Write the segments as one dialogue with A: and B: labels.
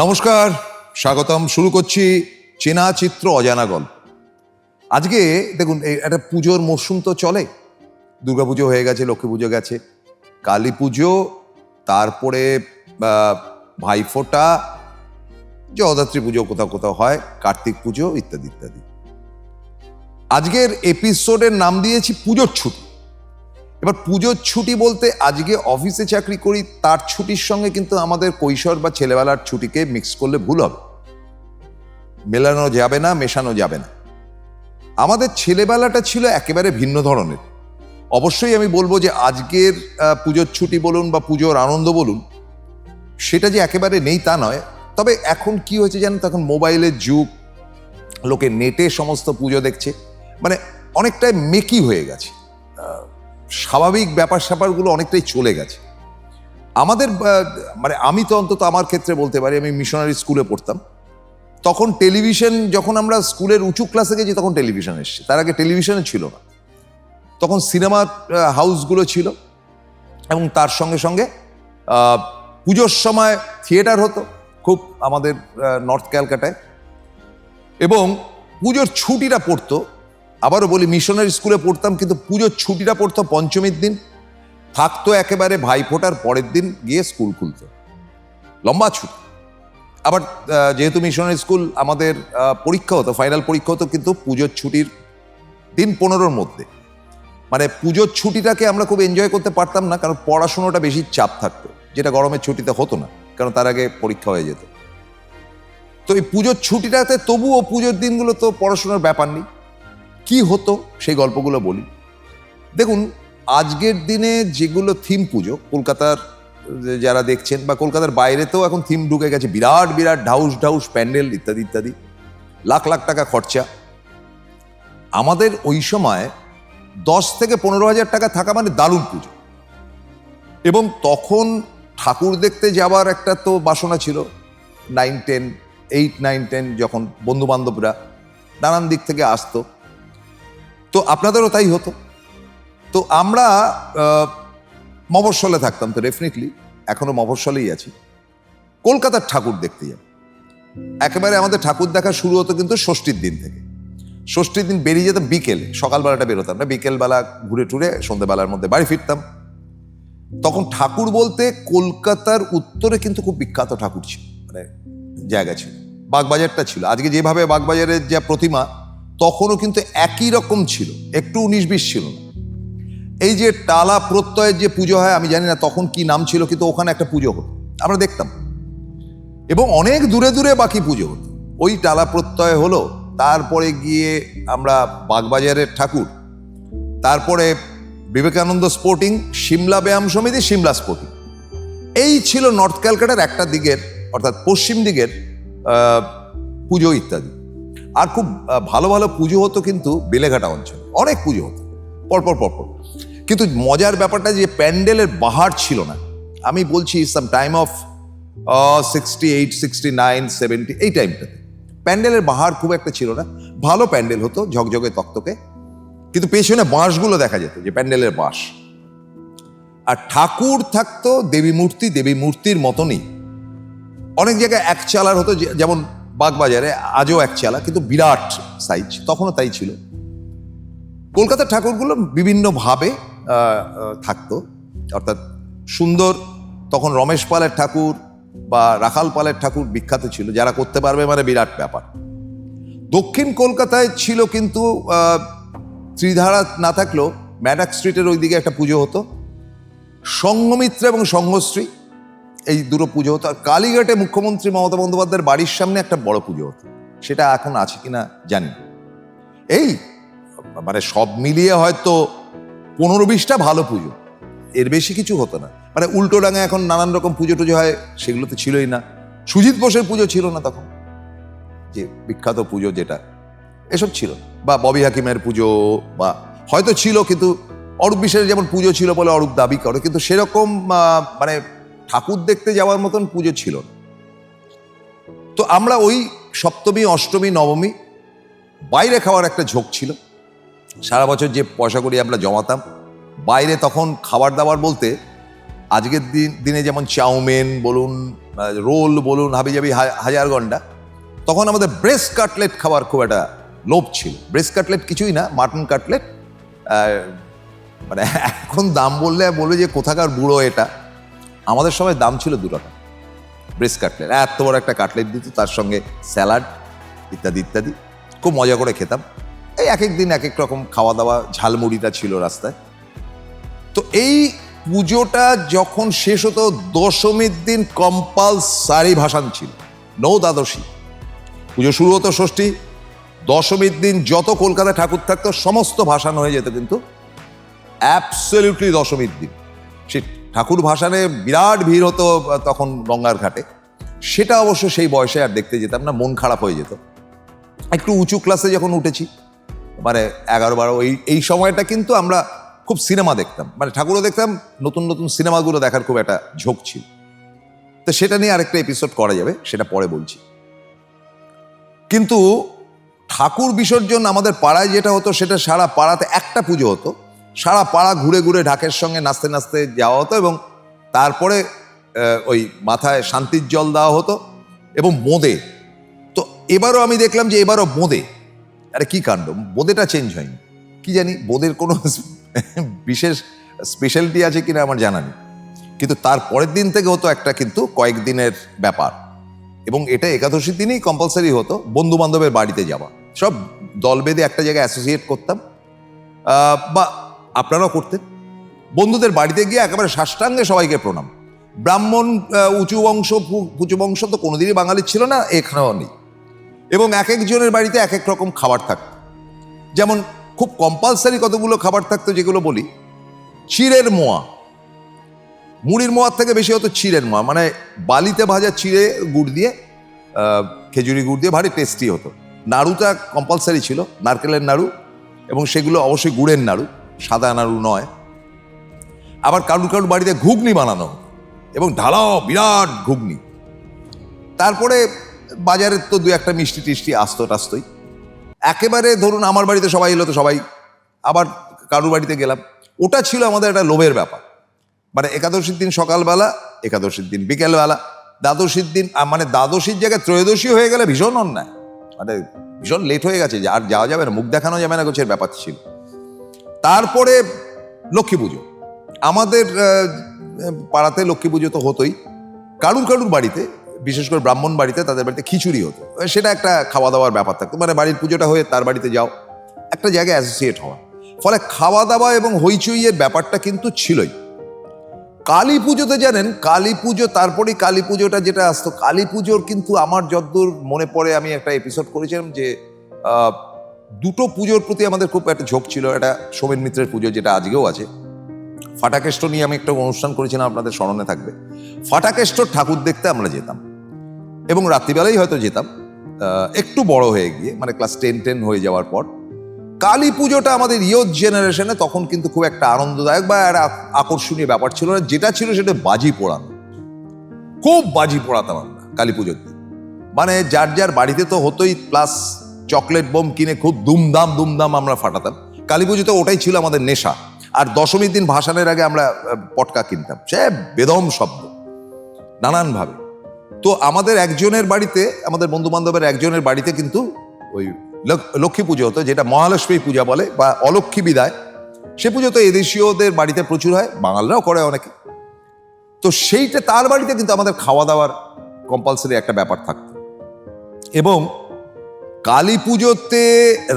A: নমস্কার, স্বাগতম। শুরু করছি চেনা চিত্র অজানা গল্প। আজকে দেখুন একটা পুজোর মরশুম তো চলে। দুর্গাপুজো হয়ে গেছে, লক্ষ্মী পুজো গেছে। কালী পুজো, তারপরে ভাইফোঁটা জগদ্ধাত্রী পুজো কোথাও কোথাও হয়, কার্তিক পুজো ইত্যাদি ইত্যাদি। আজকের এপিসোডের নাম দিয়েছি পুজোর ছুটি। এবার পুজোর ছুটি বলতে আজকে অফিসে চাকরি করি, তার ছুটির সঙ্গে কিন্তু আমাদের কৈশোর বা ছেলেবেলার ছুটিকে মিক্স করলে ভুল হবে। মেলানো যাবে না, মেশানো যাবে না। আমাদের ছেলেবেলাটা ছিল একেবারে ভিন্ন ধরনের। অবশ্যই আমি বলব যে আজকের পুজোর ছুটি বলুন বা পুজোর আনন্দ বলুন, সেটা যে একেবারে নেই তা নয়। তবে এখন কি হয়েছে জানেন, তখন মোবাইলের যুগ, লোকে নেটে সমস্ত পুজো দেখছে মানে অনেকটাই মেকি হয়ে গেছে। স্বাভাবিক ব্যাপার স্যাপারগুলো অনেকটাই চলে গেছে। আমাদের মানে আমি তো অন্তত আমার ক্ষেত্রে বলতে পারি, আমি মিশনারি স্কুলে পড়তাম। তখন টেলিভিশন, যখন আমরা স্কুলের উঁচু ক্লাসে গেছি, তখন টেলিভিশন এসছে। তার আগে টেলিভিশনে ছিল না। তখন সিনেমা হাউসগুলো ছিল এবং তার সঙ্গে সঙ্গে পুজোর সময় থিয়েটার হতো খুব আমাদের নর্থ ক্যালকাটায়। এবং পুজোর ছুটিটা পড়তো আবারও বলি মিশনারি স্কুলে পড়তাম, কিন্তু পুজোর ছুটিটা পড়তো পঞ্চমীর দিন। থাকতো একেবারে ভাইফোঁটার পরের দিন গিয়ে স্কুল খুলতো। লম্বা ছুটি। আবার যেহেতু মিশনারি স্কুল আমাদের পরীক্ষা হতো ফাইনাল পরীক্ষা হতো, কিন্তু পুজোর ছুটির দিন পনেরোর মধ্যে। মানে পুজোর ছুটিটাকে আমরা খুব এনজয় করতে পারতাম না, কারণ পড়াশুনোটা বেশি চাপ থাকতো, যেটা গরমের ছুটিতে হতো না, কারণ তার আগে পরীক্ষা হয়ে যেত। তো এই পুজোর ছুটিটাতে তবুও পুজোর দিনগুলো তো পড়াশোনার ব্যাপার নেই। কি হতো সেই গল্পগুলো বলি। দেখুন, আজকের দিনে যেগুলো থিম পুজো, কলকাতার যারা দেখছেন বা কলকাতার বাইরেতেও এখন থিম ঢুকে গেছে, বিরাট বিরাট ঢাউস ঢাউস, প্যান্ডেল ইত্যাদি ইত্যাদি, লাখ লাখ টাকা খরচা। আমাদের ওই সময় দশ থেকে পনেরো হাজার টাকা থাকা মানে দারুণ পুজো। এবং তখন ঠাকুর দেখতে যাওয়ার একটা তো বাসনা ছিল nine ten eight nine ten যখন বন্ধু বান্ধবরা নানান দিক থেকে আসতো। তো আপনাদেরও তাই হতো। তো আমরা মফস্বলে থাকতাম তো ডেফিনেটলি এখনও মফস্বলেই আছি। কলকাতার ঠাকুর দেখতে যাব একেবারে আমাদের ঠাকুর দেখা শুরু হতো কিন্তু ষষ্ঠীর দিন থেকে। ষষ্ঠীর দিন বেরিয়ে যেতাম বিকেলে সকালবেলাটা বেরোতাম না, বিকেলবেলা ঘুরে টুরে সন্ধ্যেবেলার মধ্যে বাড়ি ফিরতাম। তখন ঠাকুর বলতে কলকাতার উত্তরে কিন্তু খুব বিখ্যাত ঠাকুর ছিল মানে জায়গা ছিল, বাগবাজারটা ছিল। আজকে যেভাবে বাগবাজারের যা প্রতিমা তখনও কিন্তু একই রকম ছিল, একটু উনিশ বিশ ছিল না। এই যে টালা প্রত্যয়ের যে পুজো হয়, আমি জানি না তখন কি নাম ছিল, কিন্তু ওখানে একটা পুজো হতো, আমরা দেখতাম। এবং অনেক দূরে দূরে বাকি পুজো হতো। ওই টালা প্রত্যয় হলো, তারপরে গিয়ে আমরা বাগবাজারের ঠাকুর, তারপরে বিবেকানন্দ স্পোর্টিং, সিমলা ব্যায়াম সমিতি, সিমলা স্পোর্টিং। এই ছিল নর্থ ক্যালকাটার একটা দিকের অর্থাৎ পশ্চিম দিকের পুজো ইত্যাদি। আর খুব ভালো ভালো পুজো হতো কিন্তু বেলেঘাটা অঞ্চলে। অনেক পুজো হতো। পরপর পরপর। কিন্তু মজার ব্যাপারটা যে প্যান্ডেলের বাহার ছিল না। আমি বলছি some time of sixty eight sixty nine seventy এই টাইমটাতে প্যান্ডেলের বাহার খুব একটা ছিল না। ভালো প্যান্ডেল হতো ঝকঝকে তক্তকে। কিন্তু পেছনে বাঁশগুলো দেখা যেত যে প্যান্ডেলের বাঁশ। আর ঠাকুর থাকতো দেবী মূর্তি, দেবী মূর্তির মতনই। অনেক জায়গায় এক চালার হতো যেমন বাগবাজারে আজও এক চালা, কিন্তু বিরাট সাইজ, তখনও তাই ছিল। কলকাতার ঠাকুরগুলো বিভিন্নভাবে থাকতো। অর্থাৎ সুন্দর, তখন রমেশ পালের ঠাকুর বা রাখাল পালের ঠাকুর বিখ্যাত ছিল, যারা করতে পারবে মানে বিরাট ব্যাপার। দক্ষিণ কলকাতায় ছিল কিন্তু ত্রিধারা না থাকলেও ম্যাডাক স্ট্রিটের ওইদিকে একটা পুজো হতো। সঙ্গমিত্র এবং সঙ্গশ্রী এই দুটো পুজো হতো। আর কালীঘাটে মুখ্যমন্ত্রী মমতা বন্দ্যোপাধ্যায়ের বাড়ির সামনে একটা বড় পুজো হতো। সেটা এখন আছে কিনা জানি এই মানে সব মিলিয়ে হয়তো পনেরো বিশটা ভালো পুজো। এর বেশি কিছু হতো না। মানে উল্টো ডাঙা এখন নানান রকম পুজো টুজো হয়, সেগুলো তো ছিলই না। সুজিত বোসের পুজো ছিল না তখন। যে বিখ্যাত পুজো যেটা, এসব ছিল। বা ববি হাকিমের পুজো, বা হয়তো ছিল, কিন্তু অরূপ বিশ্বাসের যেমন পুজো ছিল বলে অরূপ দাবি করে, কিন্তু সেরকম মানে ঠাকুর দেখতে যাওয়ার মতন পুজো ছিল তো আমরা ওই সপ্তমী, অষ্টমী, নবমী বাইরে খাওয়ার একটা ঝোঁক ছিল। সারা বছর যে পয়সা করি আমরা জমাতাম, বাইরে তখন খাবার দাবার বলতে আজকের দিন, দিনে যেমন চাউমিন বলুন রোল বলুন, হাবিজাবি হা- হাজার ঘণ্টা তখন আমাদের ব্রেস্ট কাটলেট খাওয়ার খুব একটা লোভ ছিল। ব্রেস্ট কাটলেট কিছুই না, মাটন কাটলেট মানে এখন দাম বললে বলবে যে কোথাকার বুড়ো এটা। আমাদের সময় দাম ছিল দু টাকা। Breast cutlet. এত বড় একটা কাটলেট দিত তার সঙ্গে স্যালাড, ইত্যাদি ইত্যাদি। খুব মজা করে খেতাম। এই এক এক দিন এক এক রকম খাওয়া দাওয়া ঝালমুড়িটা ছিল রাস্তায়। তো এই পুজোটা যখন শেষ হতো, দশমীর দিন কম্পালসারি ভাসান ছিল, নৌ দ্বাদশী। পুজো শুরু হতো ষষ্ঠী। দশমীর দিন যত কলকাতায় ঠাকুর থাকতো, সমস্ত ভাসান হয়ে যেত কিন্তু। অ্যাবসলিউটলি দশমীর দিন। ঠাকুর ভাসানে বিরাট ভিড় হতো তখন গঙ্গার ঘাটে। সেটা অবশ্য সেই বয়সে আর দেখতে যেতাম না, মন খারাপ হয়ে যেত। একটু উঁচু ক্লাসে যখন উঠেছি মানে এগারো বারো, এই এই সময়টা কিন্তু আমরা খুব সিনেমা দেখতাম। মানে ঠাকুরও দেখতাম, নতুন নতুন সিনেমাগুলো দেখার খুব একটা ঝোঁক ছিল। তো সেটা নিয়ে আরেকটা এপিসোড করা যাবে, সেটা পরে বলছি। কিন্তু ঠাকুর বিসর্জন আমাদের পাড়ায় যেটা হতো, সেটা সারা পাড়াতে একটা পুজো হতো। সারা পাড়া ঘুরে ঘুরে ঢাকের সঙ্গে নাচতে নাচতে যাওয়া হতো এবং তারপরে ওই মাথায় শান্তির জল দেওয়া হতো এবং বোঁদে তো এবারও আমি দেখলাম যে এবারও বোঁদে আরে কি কাণ্ড? বোঁদেটা চেঞ্জ হয়নি। কি জানি বোঁদের কোনো বিশেষ স্পেশালিটি আছে কিনা আমার জানা নেই। কিন্তু তার পরের দিন থেকে হতো একটা কিন্তু কয়েকদিনের ব্যাপার। এবং এটা একাদশীর দিনেই কম্পালসারি হতো বন্ধু বান্ধবের বাড়িতে যাওয়া। সব দল বেঁধে একটা জায়গায় অ্যাসোসিয়েট করতাম। বা আপনারাও করতেন। বন্ধুদের বাড়িতে গিয়ে একেবারে সাষ্টাঙ্গে সবাইকে প্রণাম। ব্রাহ্মণ উঁচু বংশ উঁচু বংশ তো কোনোদিনই বাঙালির ছিল না, এখানেও নেই। এবং এক একজনের বাড়িতে এক এক রকম খাবার থাকতো। যেমন খুব কম্পালসারি কতগুলো খাবার থাকতো যেগুলো বলি। চিড়ের মোয়া। মুড়ির মোয়ার থেকে বেশি হতো চিড়ের মোয়া। মানে বালিতে ভাজা চিড়ে গুড় দিয়ে খেজুরি গুড় দিয়ে ভারী টেস্টি হতো। নাড়ুটা কম্পালসারি ছিল, নারকেলের নাড়ু এবং সেগুলো অবশ্যই গুড়ের নাড়ু। সাদা নাড়ু নয়, আবার কারুর কারুর বাড়িতে ঘুগনি বানানো এবং ঢালাও বিরাট ঘুগনি। তারপরে বাজারের তো দু একটা মিষ্টি টিষ্টি আসতো টাস্তই। একেবারে ধরুন আমার বাড়িতে সবাই এলো তো সবাই, আবার কারুর বাড়িতে গেলাম। ওটা ছিল আমাদের একটা লোভের ব্যাপার। মানে একাদশীর দিন সকালবেলা, একাদশীর দিন বিকেলবেলা, দ্বাদশীর দিন মানে দ্বাদশীর জায়গায় ত্রয়োদশী হয়ে গেলে ভীষণ অন্যায়। মানে ভীষণ লেট হয়ে গেছে আর যাওয়া যাবে না, মুখ দেখানো যাবে না, গোছের ব্যাপার ছিল। তারপরে লক্ষ্মী পুজো। আমাদের পাড়াতে লক্ষ্মী পুজো তো হতোই। কারুর কারুর বাড়িতে, বিশেষ করে ব্রাহ্মণ বাড়িতে তাদের বাড়িতে খিচুড়ি হতো। সেটা একটা খাওয়া দাওয়ার ব্যাপার থাকতো। মানে বাড়ির পুজোটা হয়ে তার বাড়িতে যাও, একটা জায়গায় অ্যাসোসিয়েট হওয়া। ফলে খাওয়া দাওয়া এবং হইচইয়ের ব্যাপারটা কিন্তু ছিলই। কালী পুজোতে জানেন, কালী পুজো তারপরেই কালী পুজোটা যেটা আসতো। কালী পুজোর কিন্তু আমার যদ্দূর মনে পড়ে, আমি একটা এপিসোড করেছিলাম যে দুটো পুজোর প্রতি আমাদের খুব একটা ঝোঁক ছিল, একটা সোমেন মিত্রের পুজো যেটা আজকেও আছে। ফাটাকেষ্ট নিয়ে আমি একটা অনুষ্ঠান করেছিলাম, আপনাদের স্মরণে থাকবে। ফাটাকেষ্টর ঠাকুর দেখতে আমরা যেতাম। এবং রাত্রিবেলাই হয়তো যেতাম। একটু বড় হয়ে গিয়ে মানে ক্লাস টেন টেন হয়ে যাওয়ার পর, কালী পুজোটা আমাদের ইয়থ জেনারেশনে তখন কিন্তু খুব একটা আনন্দদায়ক বা একটা আকর্ষণীয় ব্যাপার ছিল না। যেটা ছিল সেটা বাজি পোড়ানো। খুব বাজি পোড়াতাম আমরা কালী পুজোর মানে যার যার বাড়িতে তো হতোই প্লাস চকলেট বোম কিনে খুব দুমদাম দুমদাম আমরা ফাটাতাম। কালী পুজোতে ওটাই ছিল আমাদের নেশা। আর দশমীর দিন ভাসানের আগে আমরা পটকা কিনতাম। সে বেদম শব্দ। নানানভাবে। তো আমাদের একজনের বাড়িতে, আমাদের বন্ধু বান্ধবের একজনের বাড়িতে কিন্তু ওই লক- লক্ষ্মী পুজো হতো, যেটা মহালক্ষ্মী পূজা বলে, বা অলক্ষ্মী বিদায়। সে পুজো তো এদেশীয়দের বাড়িতে প্রচুর হয়, বাঙালরাও করে অনেকে। তো সেইটা তার বাড়িতে কিন্তু আমাদের খাওয়া দাওয়ার কম্পালসারি একটা ব্যাপার থাকতো। এবং কালী পুজোতে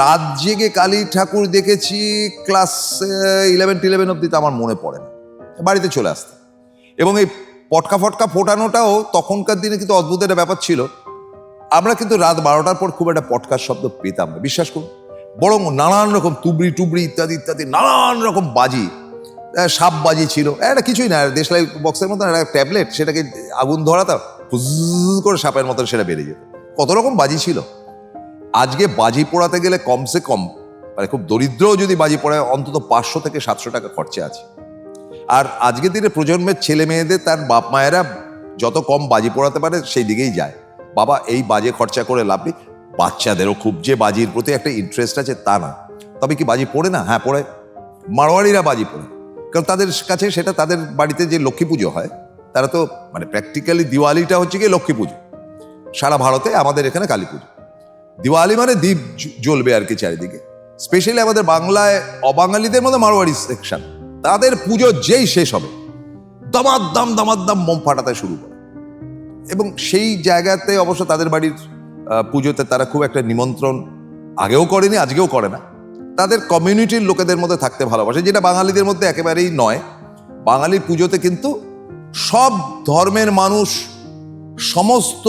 A: রাত জেগে কালী ঠাকুর দেখেছি ক্লাস ইলেভেন ইলেভেন অব্দি তো আমার মনে পড়ে না। বাড়িতে চলে আসতাম এবং এই পটকা ফটকা ফোটানোটাও তখনকার দিনে কিন্তু অদ্ভুত একটা ব্যাপার ছিল। আমরা কিন্তু রাত বারোটার পর খুব একটা পটকার শব্দ পেতাম না। বিশ্বাস করুন, বরং নানান রকম তুবড়ি টুবড়ি ইত্যাদি ইত্যাদি, নানান রকম বাজি সাপ বাজি ছিল। একটা কিছুই না, দেশলাই বক্সের মতন একটা ট্যাবলেট সেটাকে আগুন ধরাতাম ফুজ করে সাপের মতন সেটা বেরিয়ে যেত। কত রকম বাজি ছিল। আজকে বাজি পোড়াতে গেলে কমসে কম মানে খুব দরিদ্রও যদি বাজি পড়ায়, অন্তত পাঁচশো থেকে সাতশো টাকা খরচা আছে। আর আজকের দিনে প্রজন্মের ছেলে মেয়েদের, তার বাপ মায়েরা যত কম বাজি পোড়াতে পারে, সেই দিকেই যায়। বাবা, এই বাজে খরচা করে লাভ নেই। বাচ্চাদেরও খুব যে বাজির প্রতি একটা ইন্টারেস্ট আছে, তা না। তবে কি বাজি পড়ে না? হ্যাঁ পড়ে মারোয়ারিরা বাজি পড়ে। কারণ তাদের কাছে সেটা তাদের বাড়িতে যে লক্ষ্মী পুজো হয়, তারা তো মানে প্র্যাকটিক্যালি দিওয়ালিটা হচ্ছে কি লক্ষ্মী পুজো। সারা ভারতে আমাদের এখানে কালী পুজো। দিওয়ালি মানে দ্বীপ জ্বলবে আর কি চারিদিকে। স্পেশালি আমাদের বাংলায় অবাঙালিদের মধ্যে মারোয়ারি সেকশন তাদের পুজো যেই শেষ হবে, দামাদ্দাম দামাদ্দাম মোম ফাটাতে শুরু করে। এবং সেই জায়গাতে অবশ্য তাদের বাড়ির পুজোতে তারা খুব একটা নিমন্ত্রণ আগেও করেনি, আজকেও করে না। তাদের কমিউনিটির লোকেদের মধ্যে থাকতে ভালোবাসে, যেটা বাঙালিদের মধ্যে একেবারেই নয়। বাঙালির পুজোতে কিন্তু সব ধর্মের মানুষ, সমস্ত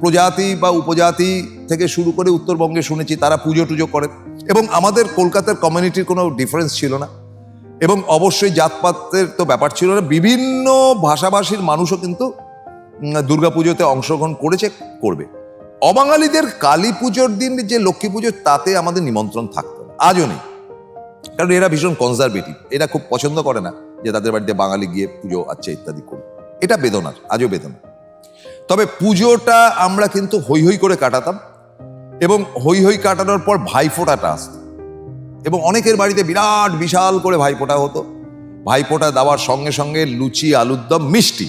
A: প্রজাতি বা উপজাতি থেকে শুরু করে উত্তরবঙ্গে শুনেছি, তারা পুজো টুজো করে। এবং আমাদের কলকাতার কমিউনিটির কোনো ডিফারেন্স ছিল না। এবং অবশ্যই জাতপাতের তো ব্যাপার ছিল না, বিভিন্ন ভাষাভাষীর মানুষও কিন্তু দুর্গাপুজোতে অংশগ্রহণ করেছে, করবে। অবাঙালিদের কালী পুজোর দিন যে লক্ষ্মী পুজো, তাতে আমাদের নিমন্ত্রণ থাকতো আজও নেই। কারণ এরা ভীষণ কনজারভেটিভ এরা খুব পছন্দ করে না যে তাদের বাড়িতে বাঙালি গিয়ে পুজো আচ্ছা ইত্যাদি করবে এটা বেদনার, আজও বেদনা। তবে পুজোটা আমরা কিন্তু হৈ হৈ করে কাটাতাম। এবং হৈ হৈ কাটানোর পর ভাইফোঁটাটা আসতো। এবং অনেকের বাড়িতে বিরাট বিশাল করে ভাইফোঁটা হতো। ভাইফোঁটা দেওয়ার সঙ্গে সঙ্গে লুচি, আলুর দম, মিষ্টি।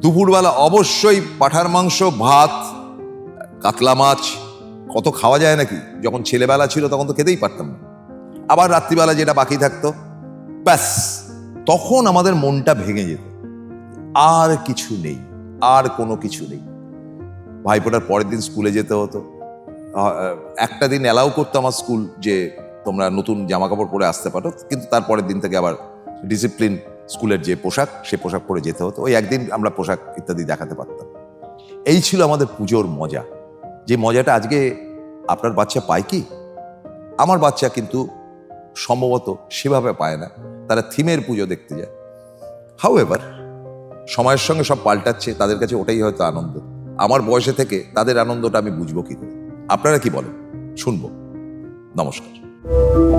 A: দুপুরবেলা অবশ্যই পাঠার মাংস, ভাত, কাতলা মাছ, কত খাওয়া যায় নাকি? যখন ছেলেবেলা ছিল তখন তো খেতেই পারতাম না। আবার রাত্রিবেলা যেটা বাকি থাকতো, ব্যাস, তখন আমাদের মনটা ভেঙে যেত। আর কিছু নেই, আর কোনো কিছু নেই। ভাইফোঁটার পরের দিন স্কুলে যেতে হতো। একটা দিন অ্যালাউ করতো আমার স্কুল যে তোমরা নতুন জামা কাপড় পরে আসতে পারো, কিন্তু তারপরের দিন থেকে আবার ডিসিপ্লিন স্কুলের যে পোশাক, সে পোশাক পরে যেতে হতো। ওই একদিন আমরা পোশাক ইত্যাদি দেখাতে পারতাম। এই ছিল আমাদের পুজোর মজা। যে মজাটা আজকে আপনার বাচ্চা পায় কি? আমার বাচ্চা কিন্তু সম্ভবত সেভাবে পায় না। তারা থিমের পুজো দেখতে যায়। হাউ এভার সময়ের সঙ্গে সব পাল্টাচ্ছে, তাদের কাছে ওটাই হয়তো আনন্দ। আমার বয়সে থেকে তাদের আনন্দটা আমি বুঝব কি করে আপনারা কি বলেন? শুনব। নমস্কার।